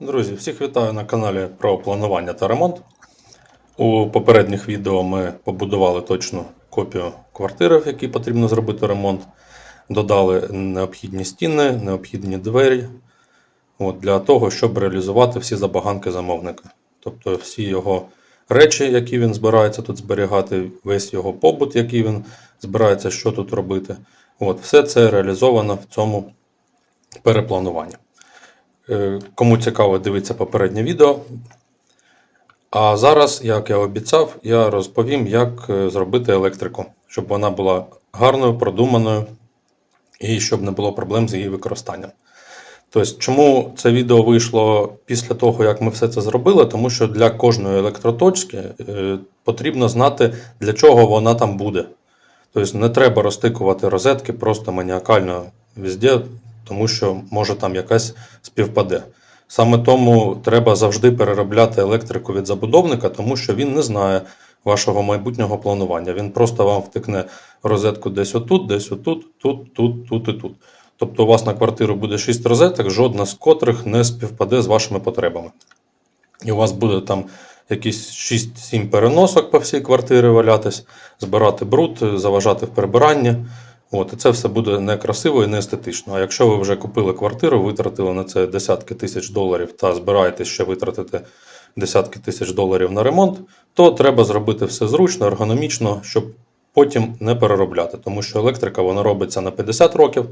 Друзі, всіх вітаю на каналі про планування та ремонт. У попередніх відео ми побудували точну копію квартири, в якій потрібно зробити ремонт. Додали необхідні стіни, необхідні двері от, для того, щоб реалізувати всі забаганки замовника. Тобто всі його речі, які він збирається тут зберігати, весь його побут, який він збирається що тут робити. От, все це реалізовано в цьому переплануванні. Е, Кому цікаво, дивіться попереднє відео. А зараз, як я обіцяв, я розповім, як е, зробити електрику, щоб вона була гарною, продуманою і щоб не було проблем з її використанням. Тобто, чому це відео вийшло після того, як ми все це зробили? Тому що для кожної електроточки е, потрібно знати, для чого вона там буде. Тобто не треба розтикувати розетки просто маніакально везде, тому що може там якась співпаде. Саме тому треба завжди переробляти електрику від забудовника, тому що він не знає вашого майбутнього планування. Він просто вам втикне розетку десь отут, десь отут, тут, тут, тут і тут. Тобто у вас на квартиру буде 6 розеток, жодна з котрих не співпаде з вашими потребами. І у вас буде там якісь 6-7 переносок по всій квартирі валятись, збирати бруд, заважати в прибиранні. От, і це все буде некрасиво і не естетично. А якщо ви вже купили квартиру, витратили на це десятки тисяч доларів та збираєтесь ще витратити десятки тисяч доларів на ремонт, то треба зробити все зручно, ергономічно, щоб потім не переробляти. Тому що електрика вона робиться на 50 років,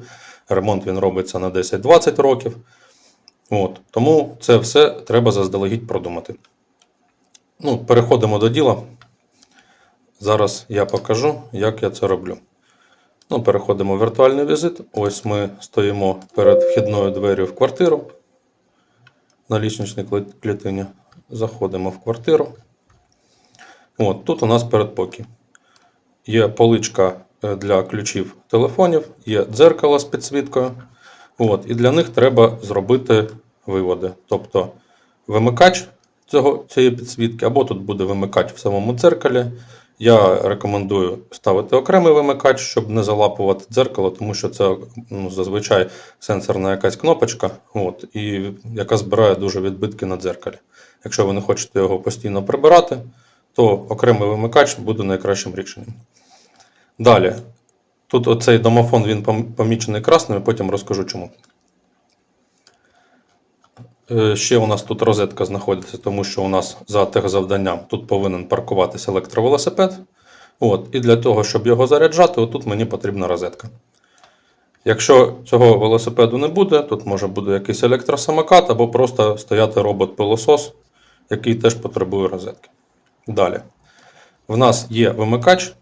ремонт він робиться на 10-20 років. От, тому це все треба заздалегідь продумати. Ну, переходимо до діла. Зараз я покажу, як я це роблю. Ну, переходимо в віртуальний візит. Ось ми стоїмо перед вхідною дверю в квартиру на лічничній клітині. Заходимо в квартиру. От, тут у нас передпокій. Є поличка е, для ключів телефонів, є дзеркало з підсвіткою. От, і для них треба зробити виводи. Тобто вимикач цього, цієї підсвітки, або тут буде вимикач в самому дзеркалі. Я рекомендую ставити окремий вимикач, щоб не залапувати дзеркало, тому що це ну, зазвичай сенсорна якась кнопочка, от, і яка збирає дуже відбитки на дзеркалі. Якщо ви не хочете його постійно прибирати, то окремий вимикач буде найкращим рішенням. Далі, тут оцей домофон він помічений красним, потім розкажу чому. Е, Ще у нас тут розетка знаходиться, тому що у нас за техзавданням тут повинен паркуватися електровелосипед. От, і для того, щоб його заряджати, отут мені потрібна розетка. Якщо цього велосипеду не буде, тут може буде якийсь електросамокат або просто стояти робот-пилосос, який теж потребує розетки. Далі. В нас є вимикач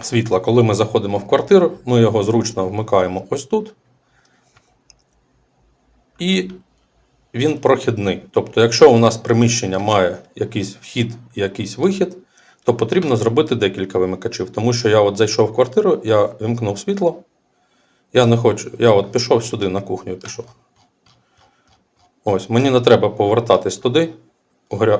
світла. Коли ми заходимо в квартиру, ми його зручно вмикаємо ось тут. І він прохідний. Тобто, якщо у нас приміщення має якийсь вхід і якийсь вихід, то потрібно зробити декілька вимикачів. Тому що я от зайшов в квартиру, я вимкнув світло. Я не хочу. Я от пішов сюди на кухню пішов. Ось, мені не треба повертатись туди,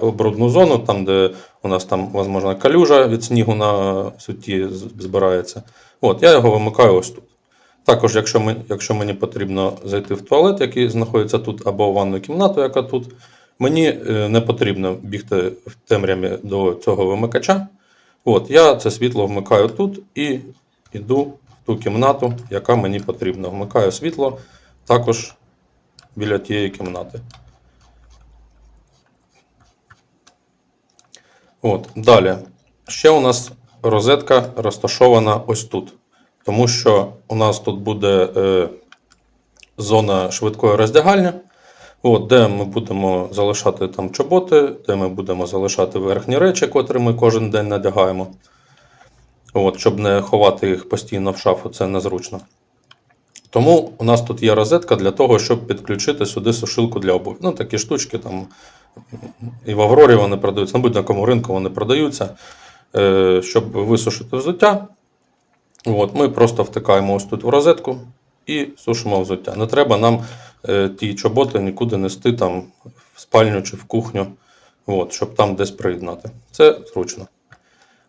у брудну зону, там, де у нас там, можливо, калюжа від снігу на суті збирається. От, я його вимикаю ось тут. Також, якщо, ми, якщо мені потрібно зайти в туалет, який знаходиться тут, або в ванну кімнату, яка тут, мені е, не потрібно бігти в темряві до цього вимикача. От, я це світло вмикаю тут і йду в ту кімнату, яка мені потрібна. Вмикаю світло також біля тієї кімнати. От, далі. Ще у нас розетка розташована ось тут. Тому що у нас тут буде е, зона швидкої роздягальні, от, де ми будемо залишати там чоботи, де ми будемо залишати верхні речі, котрі ми кожен день надягаємо. От, щоб не ховати їх постійно в шафу, це незручно. Тому у нас тут є розетка для того, щоб підключити сюди сушилку для обуви. Ну, такі штучки там і в Аврорі вони продаються, на будь-якому ринку вони продаються, е, щоб висушити взуття. От, ми просто втикаємо ось тут в розетку і сушимо взуття. Не треба нам е, ті чоботи нікуди нести там в спальню чи в кухню, от, щоб там десь приєднати. Це зручно.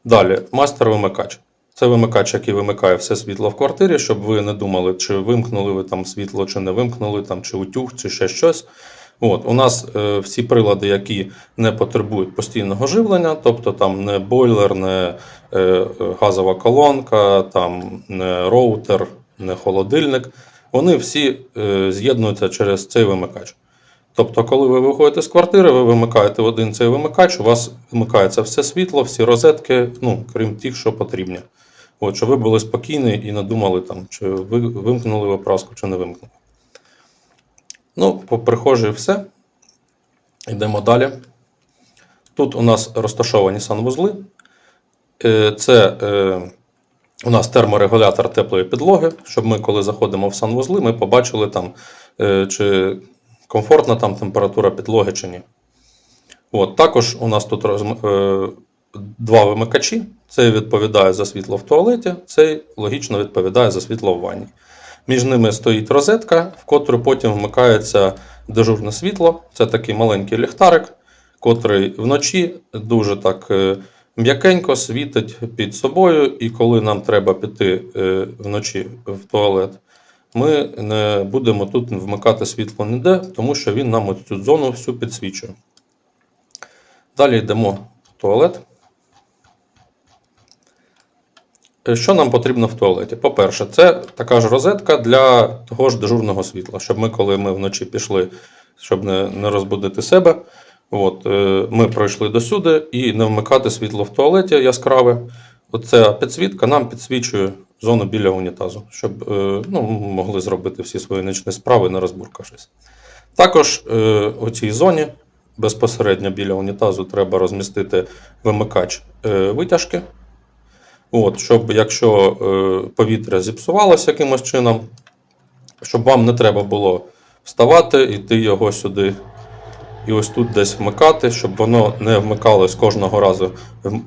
Далі, мастер-вимикач. Це вимикач, який вимикає все світло в квартирі, щоб ви не думали, чи вимкнули ви там світло, чи не вимкнули, там, чи утюг, чи ще щось. От, у нас е, всі прилади, які не потребують постійного живлення, тобто там не бойлер, не е, е, газова колонка, там не роутер, не холодильник, вони всі е, з'єднуються через цей вимикач. Тобто, коли ви виходите з квартири, ви вимикаєте один цей вимикач, у вас вимикається все світло, всі розетки, ну, крім тих, що потрібні. От, щоб ви були спокійні і не думали, там, чи ви вимкнули ви праску, чи не вимкнули. Ну, по прихожій все. Йдемо далі. Тут у нас розташовані санвузли. Е, Це е, у нас терморегулятор теплої підлоги, щоб ми, коли заходимо в санвузли, ми побачили там, е, чи комфортна там температура підлоги чи ні. От, також у нас тут е, два вимикачі. Цей відповідає за світло в туалеті, цей логічно відповідає за світло в ванні. Між ними стоїть розетка, в котру потім вмикається дежурне світло. Це такий маленький ліхтарик, котрий вночі дуже так е, м'якенько світить під собою, і коли нам треба піти е, вночі в туалет, ми не будемо тут вмикати світло ніде, тому що він нам цю зону всю підсвічує. Далі йдемо в туалет. Е, Що нам потрібно в туалеті? По-перше, це така ж розетка для того ж дежурного світла, щоб ми, коли ми вночі пішли, щоб не, не розбудити себе, от, е, ми пройшли досюди і не вмикати світло в туалеті яскраве. Оця підсвітка нам підсвічує зону біля унітазу, щоб е, ну, могли зробити всі свої нічні справи, не розбуркавшись. Також е, у цій зоні безпосередньо біля унітазу треба розмістити вимикач е, витяжки. От, щоб якщо е, повітря зіпсувалося якимось чином, щоб вам не треба було вставати, йти його сюди і ось тут десь вмикати, щоб воно не вмикалось кожного разу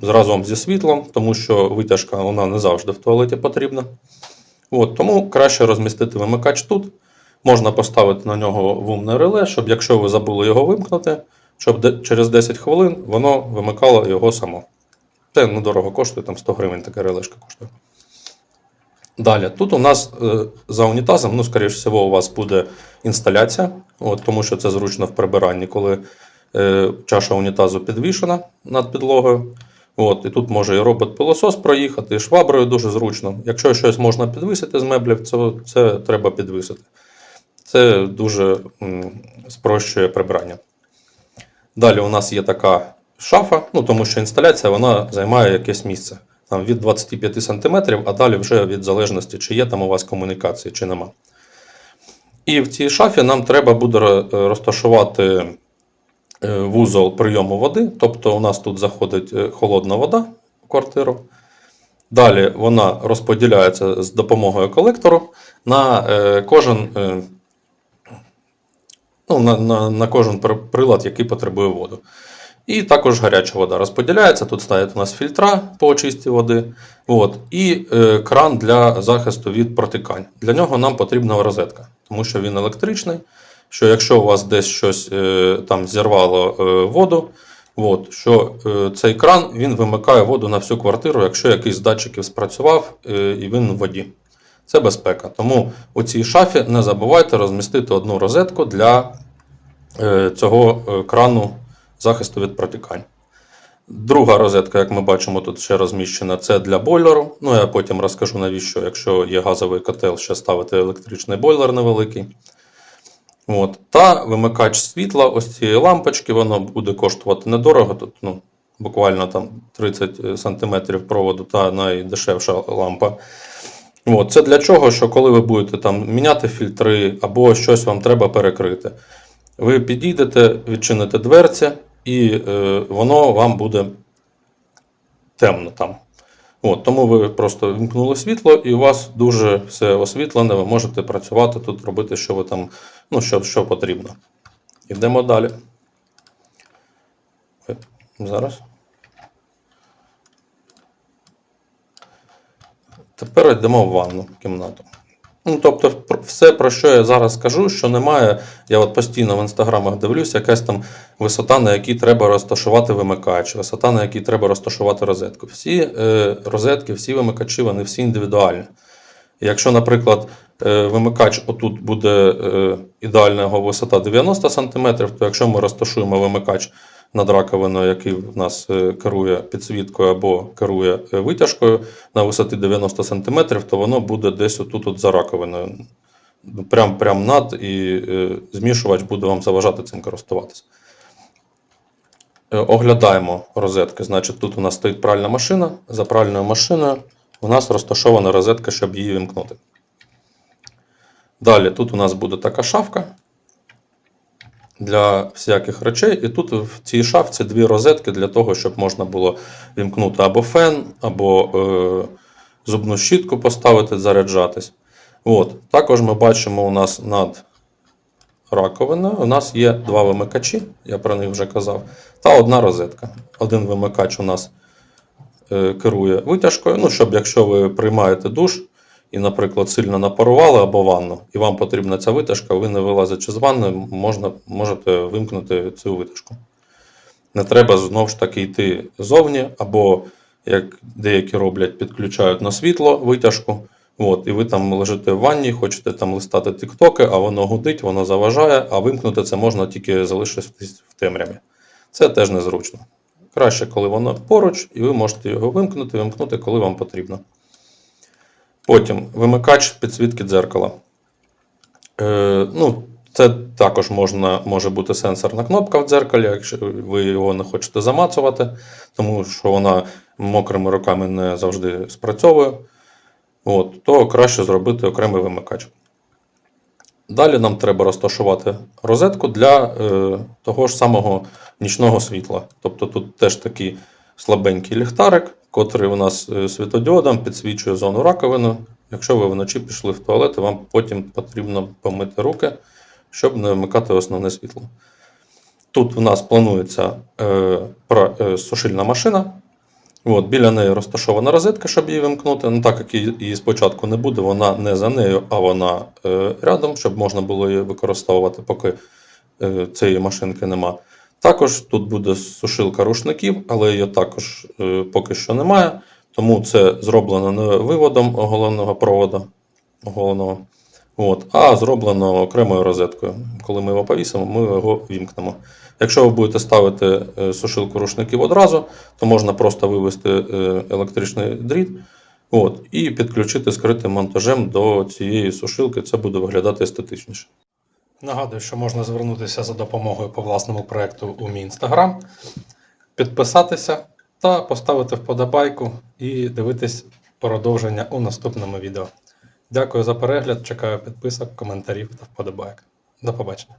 разом зі світлом, тому що витяжка вона не завжди в туалеті потрібна. От, тому краще розмістити вимикач тут. Можна поставити на нього вумне реле, щоб якщо ви забули його вимкнути, щоб через 10 хвилин воно вимикало його само. Це недорого коштує, там 100 гривень така релешка коштує. Далі, тут у нас е, за унітазом, ну, скоріш всього, у вас буде інсталяція, от, тому що це зручно в прибиранні, коли е, чаша унітазу підвішена над підлогою. От, і тут може і робот-пилосос проїхати, і шваброю дуже зручно. Якщо щось можна підвисити з меблів, це, це треба підвисити. Це дуже м, спрощує прибирання. Далі у нас є така шафа, ну тому що інсталяція вона займає якесь місце. Там від 25 см, а далі вже від залежності, чи є там у вас комунікації, чи нема. І в цій шафі нам треба буде розташувати е, вузол прийому води. Тобто у нас тут заходить е, холодна вода в квартиру. Далі вона розподіляється з допомогою колектору на е, кожен. е, Ну, на, на, на кожен прилад, який потребує воду. І також гаряча вода розподіляється. Тут стоять у нас фільтра по очисті води. От, і е, кран для захисту від протикань. Для нього нам потрібна розетка, тому що він електричний. Що якщо у вас десь щось е, там зірвало е, воду, от, що е, цей кран він вимикає воду на всю квартиру, якщо якийсь з датчиків спрацював е, і він в воді. Це безпека. Тому у цій шафі не забувайте розмістити одну розетку для е, цього е, крану захисту від протікань. Друга розетка, як ми бачимо, тут ще розміщена, це для бойлеру. Ну, я потім розкажу, навіщо, якщо є газовий котел, ще ставити електричний бойлер невеликий. От. Та вимикач світла, ось цієї лампочки, воно буде коштувати недорого. Тут ну, буквально там 30 см проводу та найдешевша лампа. От. Це для чого? Що коли ви будете там міняти фільтри або щось вам треба перекрити. Ви підійдете, відчините дверці, і е, воно вам буде темно там. От, тому ви просто вімкнули світло, і у вас дуже все освітлене, ви можете працювати тут, робити, що ви там, ну, що, що потрібно. Йдемо далі. Зараз. Тепер йдемо в ванну кімнату. Ну, тобто, все, про що я зараз скажу, що немає, я от постійно в інстаграмах дивлюся, якась там висота, на якій треба розташувати вимикач, висота, на якій треба розташувати розетку. Всі е, розетки, всі вимикачі, вони всі індивідуальні. Якщо, наприклад, е, вимикач отут буде е, ідеальна висота 90 см, то якщо ми розташуємо вимикач над раковиною, який в нас е, керує підсвіткою або керує е, витяжкою на висоті 90 см, то воно буде десь отут от за раковиною. Прям, прям над, і е, змішувач буде вам заважати цим користуватися. Оглядаємо розетки. Значить, тут у нас стоїть пральна машина. За пральною машиною у нас розташована розетка, щоб її вімкнути. Далі тут у нас буде така шафка для всяких речей. І тут в цій шафці дві розетки для того, щоб можна було вімкнути або фен, або е, зубну щітку поставити, заряджатись. От. Також ми бачимо у нас над раковиною. У нас є два вимикачі, я про них вже казав, та одна розетка. Один вимикач у нас е, керує витяжкою. Ну, щоб якщо ви приймаєте душ і, наприклад, сильно напарували або ванну, і вам потрібна ця витяжка, ви не вилазячи з ванни, можна, можете вимкнути цю витяжку. Не треба знову ж таки йти зовні, або, як деякі роблять, підключають на світло витяжку. От, і ви там лежите в ванні, хочете там листати тіктоки, а воно гудить, воно заважає, а вимкнути це можна тільки залишитись в темряві. Це теж незручно. Краще, коли воно поруч, і ви можете його вимкнути, вимкнути, коли вам потрібно. Потім вимикач підсвітки дзеркала. Е, ну, це також можна, може бути сенсорна кнопка в дзеркалі, якщо ви його не хочете замацувати, тому що вона мокрими руками не завжди спрацьовує. От, то краще зробити окремий вимикач. Далі нам треба розташувати розетку для е, того ж самого нічного світла. Тобто тут теж такий слабенький ліхтарик, котрий у нас е, світодіодом підсвічує зону раковини. Якщо ви вночі пішли в туалет, вам потім потрібно помити руки, щоб не вмикати основне світло. Тут в нас планується е, е, сушильна машина. От, біля неї розташована розетка, щоб її вимкнути. Ну, так як її спочатку не буде, вона не за нею, а вона е, рядом, щоб можна було її використовувати, поки е, цієї машинки нема. Також тут буде сушилка рушників, але її також е, поки що немає. Тому це зроблено не виводом оголеного проводу, оголеного, от, а зроблено окремою розеткою. Коли ми його повісимо, ми його вімкнемо. Якщо ви будете ставити е, сушилку рушників одразу, то можна просто вивести е, електричний дріт от, і підключити скритим монтажем до цієї сушилки. Це буде виглядати естетичніше. Нагадую, що можна звернутися за допомогою по власному проєкту у мій інстаграм, підписатися та поставити вподобайку і дивитись продовження у наступному відео. Дякую за перегляд, чекаю підписок, коментарів та вподобайок. До побачення.